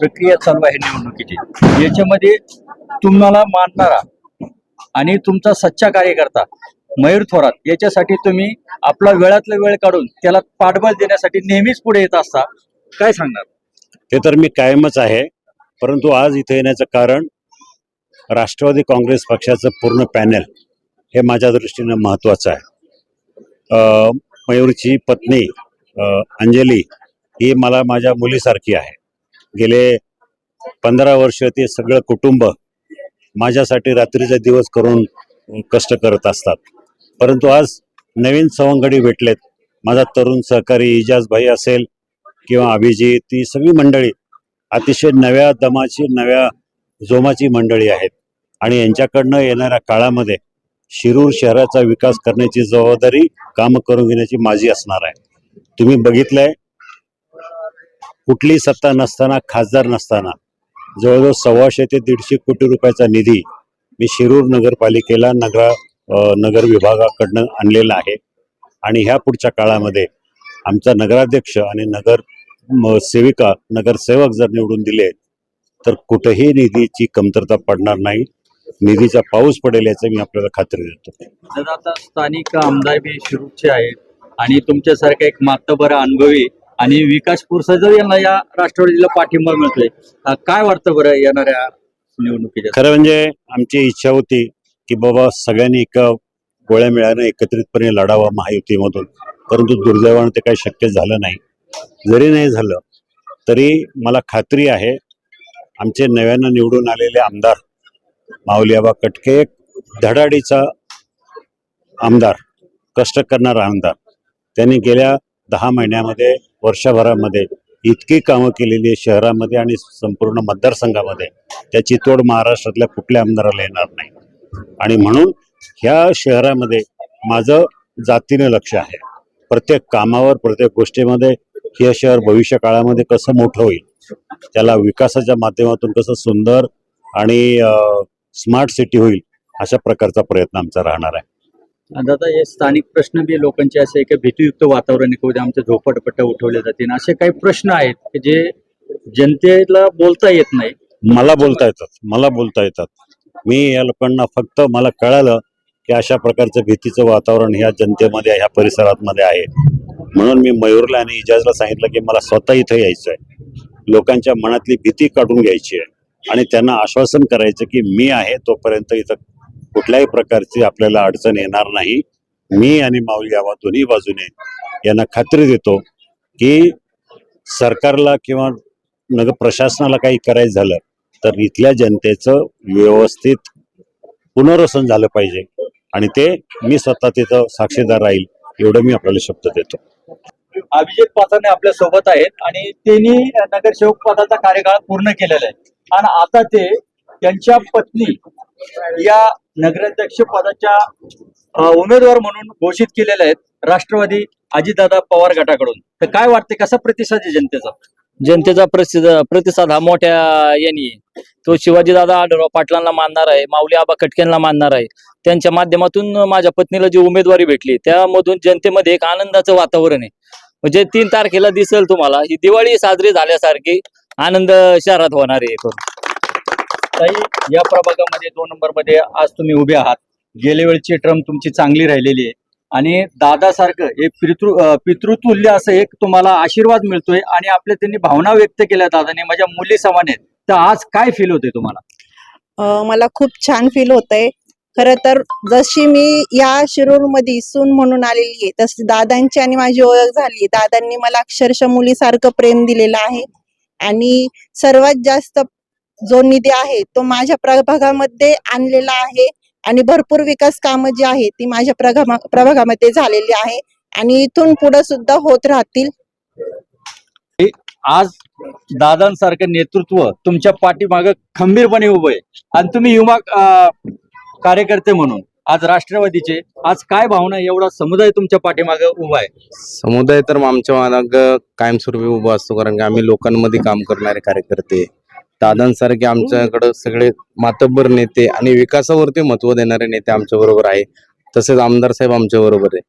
प्रक्रिया चालू आहे निवडणुकीची. याच्यामध्ये तुम्हाला मानणारा आणि तुमचा सच्चा कार्यकर्ता मयूर थोरात याच्यासाठी तुम्ही आपला वेळातला वेळ काढून त्याला पाठबळ देण्यासाठी नेहमीच पुढे येत असता काय सांगणार? ते तर मी कायमच आहे परंतु आज इथे येण्याचं कारण राष्ट्रवादी काँग्रेस पक्षाचं पूर्ण पॅनल हे माझ्या दृष्टीनं महत्त्वाचं आहे. मयूरची पत्नी अंजली ही मला माझ्या मुलीसारखी आहे. गेले पंधरा वर्ष ते सगळं कुटुंब माझ्यासाठी रात्रीचे दिवस करून कष्ट करत असतात. परंतु आज नवीन सवंगडी भेटलेत. माझा तरुण सहकारी इजाज भाई असेल किंवा अभिजित ती सगळी मंडळी अतिशय नव्या दमाची नव्या जोमाची मंडळी आहेत. आणि यांच्याकडनं येणाऱ्या काळामध्ये शिरूर शहराचा विकास करण्याची जबाबदारी कामं करून घेण्याची माझी असणार आहे. तुम्ही बघितलंय कुठली सत्ता नसताना खासदार नसताना जवळजवळ सव्वाशे ते दीडशे कोटी रुपयाचा निधी मी शिरूर नगरपालिकेला नगर नगर विभागाकडनं आणलेला आहे. आणि ह्या पुढच्या काळामध्ये आमचा नगराध्यक्ष आणि नगर म, सेविका नगरसेवक जर निवडून दिले तर कुठेही निधीची कमतरता पडणार नाही. निधीचा पाऊस पडेल याचं मी आपल्याला खात्री देतो. जर आता स्थानिक आमदार बी शिरूरचे आहेत आणि तुमच्यासारखा एक मातबर अनुभवी आणि विकास पुरसाजर यांना या राष्ट्रवादीला पाठिंबा मिळतोय काय वाटतं बरं येणाऱ्या निवडणुकीच्या? खरं म्हणजे आमची इच्छा होती की बाबा सगळ्यांनी एका गोळ्या मिळानं एकत्रितपणे लढावा महायुतीमधून. परंतु दुर्दैवानं ते काही शक्य झालं नाही. जरी नाही झालं तरी मला खात्री आहे आमचे नव्यानं निवडून आलेले आमदार माऊलीआबा कटके एक धडाडीचा आमदार कष्ट करणारा आमदार. त्यांनी गेल्या दहा महिन्यामध्ये वर्षभरामध्ये इतकी कामं केलेली आहे शहरामध्ये आणि संपूर्ण मतदारसंघामध्ये. त्याची तोड महाराष्ट्रातल्या कुठल्या आमदाराला येणार नाही. आणि म्हणून ह्या शहरामध्ये माझं जातीनं लक्ष आहे. प्रत्येक कामावर प्रत्येक गोष्टीमध्ये हे शहर भविष्य काळामध्ये कसं मोठं होईल त्याला विकासाच्या माध्यमातून कसं सुंदर आणि स्मार्ट सिटी होईल अशा प्रकारचा प्रयत्न आमचा राहणार आहे. दादा हे स्थानिक प्रश्न बी लोकांचे असे की भीतीयुक्त वातावरण एक उद्या आमच्या झोपडपट्ट्या उठवल्या जातील. असे काही प्रश्न आहेत की जे जनतेला बोलता येत नाही. मला बोलता येतात मला बोलता येतात. मी या लोकांना फक्त मला कळालं की अशा प्रकारचं भीतीचं वातावरण ह्या जनतेमध्ये ह्या परिसरात मध्ये आहे. म्हणून मी मयूरला आणि इजाजला सांगितलं की मला स्वतः इथं यायचं आहे लोकांच्या मनातली भीती काढून घ्यायची आहे. आणि त्यांना आश्वासन करायचं की मी आहे तोपर्यंत इथं कुठल्याही प्रकारची आपल्याला अडचण येणार नाही. मी आणि माऊली आवा दोन्ही बाजूने यांना खात्री देतो की सरकारला किंवा नगर प्रशासनाला काही करायचं झालं तर इथल्या जनतेचं व्यवस्थित पुनर्वसन झालं पाहिजे. आणि ते मी स्वतः तिथं साक्षीदार राहील एवढं मी आपल्याला शब्द देतो. अभिजित पाथरणे आपल्यासोबत आहेत आणि त्यांनी नगरसेवक पदाचा कार्यकाळ पूर्ण केलेला आहे. आणि आता ते त्यांच्या पत्नी या नगराध्यक्ष पदाच्या उमेदवार म्हणून घोषित केलेले आहेत राष्ट्रवादी अजितदादा पवार गटाकडून. तर काय वाटते कसा प्रतिसाद आहे जनतेचा? जनतेचा प्रसिद्ध प्रतिसाद हा मोठ्या यांनी आहे. तो शिवाजीदादा आढळराव पाटलांना मानणार आहे माऊली आबा कटकेंना मानणार आहे. त्यांच्या माध्यमातून माझ्या पत्नीला जी उमेदवारी भेटली त्यामधून जनतेमध्ये एक आनंदाचं वातावरण आहे. म्हणजे तीन तारखेला दिसेल तुम्हाला ही दिवाळी साजरी झाल्यासारखी आनंद शहरात होणार आहे. ताई या प्रभागामध्ये दोन नंबरमध्ये आज तुम्ही उभे आहात. गेल्या वेळची ट्रम तुमची चांगली राहिलेली आहे. आणि दादासारखं एक पितृ पितृतुल्य असं एक तुम्हाला आशीर्वाद मिळतोय आणि आपल्या त्यांनी भावना व्यक्त केल्या दादाने. माझ्या मुली समान आहेत. तर आज काय फील होते तुम्हाला? मला खूप छान फील होतंय. खर तर जशी मी या शिरूरमध्ये सून म्हणून आलेली आहे तशी दादांची आणि माझी ओळख झाली दादांनी मला अक्षरशः मुलीसारखं प्रेम दिलेलं आहे. आणि सर्वात जास्त जो निधी आहे तो माझ्या प्रभागामध्ये आणलेला आहे आणि भरपूर विकास कामं जी आहे ती माझ्या प्रभागा प्रभागामध्ये झालेली आहे आणि इथून पुढे सुद्धा होत राहतील. आज दादांसारखं नेतृत्व तुमच्या पाठीमागं खंबीरपणे उभं आहे. आणि तुम्ही युवा कार्यकर्ते म्हणून आज राष्ट्रवादीचे आज काय भावना? एवढा समुदाय तुमच्या पाठीमागं उभा आहे. समुदाय तर आमच्या माग कायमस्वरूपी उभा असतो कारण की आम्ही लोकांमध्ये काम करणारे कार्यकर्ते. दादांसारखे आमच्याकडे सगळे मातब्बर नेते आणि विकासावरती महत्त्व देणारे नेते आमच्या बरोबर आहे. तसेच आमदार साहेब आमच्या बरोबर आहे.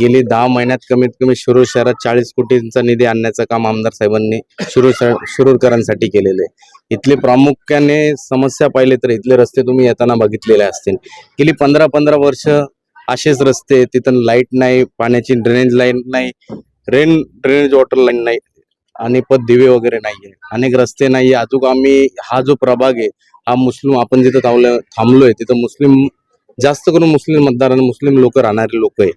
गेली दहा महिन्यात कमीत कमी शिरूर शहरात चाळीस कोटींचा निधी आणण्याचं काम आमदार साहेबांनी शिरूर शिरूरकरांसाठी केलेलं आहे. इथले प्रामुख्याने समस्या पाहिले तर इथले रस्ते तुम्ही येताना बघितलेले असतील. गेली पंधरा पंधरा वर्ष असेच रस्ते तिथं लाइट नाही पाण्याची ड्रेनेज लाईन नाही रेन ड्रेनेज वॉटर लाईन नाही. आणि पद दिवे वगैरे नाहीये. अनेक रस्ते नाहीये. अजून आम्ही हा जो प्रभाग आहे हा मुस्लिम आपण जिथं थांबलो थांबलोय तिथं मुस्लिम जास्त करून मुस्लिम मतदार आणि मुस्लिम लोक राहणारे लोक आहे.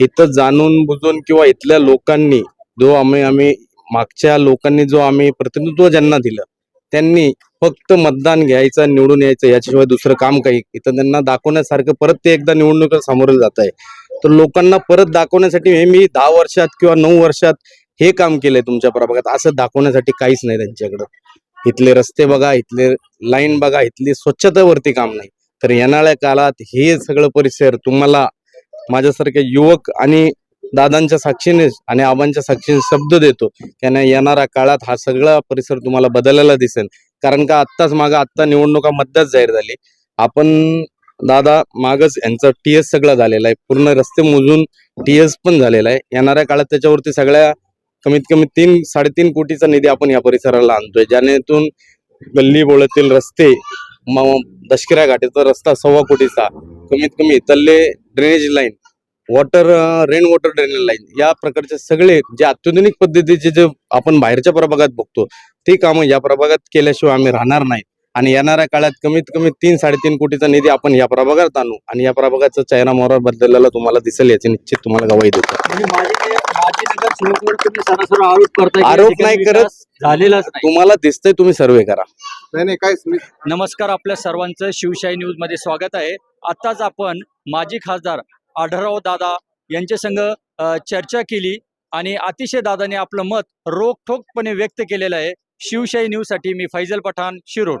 इथं जाणून बुजून किंवा इथल्या लोकांनी जो आम्ही आम्ही मागच्या लोकांनी जो आम्ही प्रतिनिधित्व ज्यांना दिलं त्यांनी फक्त मतदान घ्यायचं निवडून यायचं याच्याशिवाय दुसरं काम काही इथं त्यांना दाखवण्यासारखं परत ते एकदा निवडणुकीला सामोरं जात आहे. तर लोकांना परत दाखवण्यासाठी हे मी दहा वर्षात किंवा नऊ वर्षात हे काम केलंय तुमच्या प्रभागात असं दाखवण्यासाठी काहीच नाही त्यांच्याकडं. इथले रस्ते बघा इथले लाईन बघा इथली स्वच्छतेवरती काम नाही. तर येणाऱ्या काळात हे सगळं परिसर तुम्हाला माझ्यासारखे युवक आणि दादांच्या साक्षीने आणि आबांच्या साक्षीने शब्द देतो त्यांना येणाऱ्या काळात हा सगळा परिसर तुम्हाला बदललेला दिसेल. कारण का आत्ताच मागं आत्ता निवडणुका मध्याच जाहीर झाली. आपण दादा मागच यांचं टीएस सगळं झालेलं आहे. पूर्ण रस्ते मोजून टीएस पण झालेला आहे. येणाऱ्या काळात त्याच्यावरती सगळ्या कमीत कमी तीन साडेतीन कोटीचा निधी आपण या परिसराला आणतोय ज्यानेतून गल्ली बोळातील रस्ते म- दशकिरा घाटीचा रस्ता सव्वा कोटीचा कमीत कमी तल्ले drainage line water rain water drainage line या प्रकारचे सगळे जे अत्याधुनिक पद्धतीचे जे आपण बाहेरच्या प्रभागात बघतो ते कामं या प्रभागात केल्याशिवाय आम्ही राहणार नाही. आणि येणाऱ्या काळात कमीत कमी तीन साडेतीन कोटीचा निधी आपण या प्रभागात आणू आणि या प्रभागाचा चेहरा मोहरा बदललेला तुम्हाला दिसेल याची निश्चित तुम्हाला गवाही देतो. म्हणजे आरोप नाही करत. झालेलाच नाही. तुम्हाला दिसतंय तुम्ही सर्वे करा. नाही नाही काय सुविधा नमस्कार आपल्या सर्वांचं. शिवशाही न्यूजमध्ये स्वागत आहे. आताच आपण माजी खासदार आढळराव दादा यांच्या संग चर्चा केली आणि अतिशय दादाने आपलं मत रोखठोकपणे व्यक्त केलेलं आहे. शिवशाही न्यूजसाठी मी फैजल पठाण शिरोड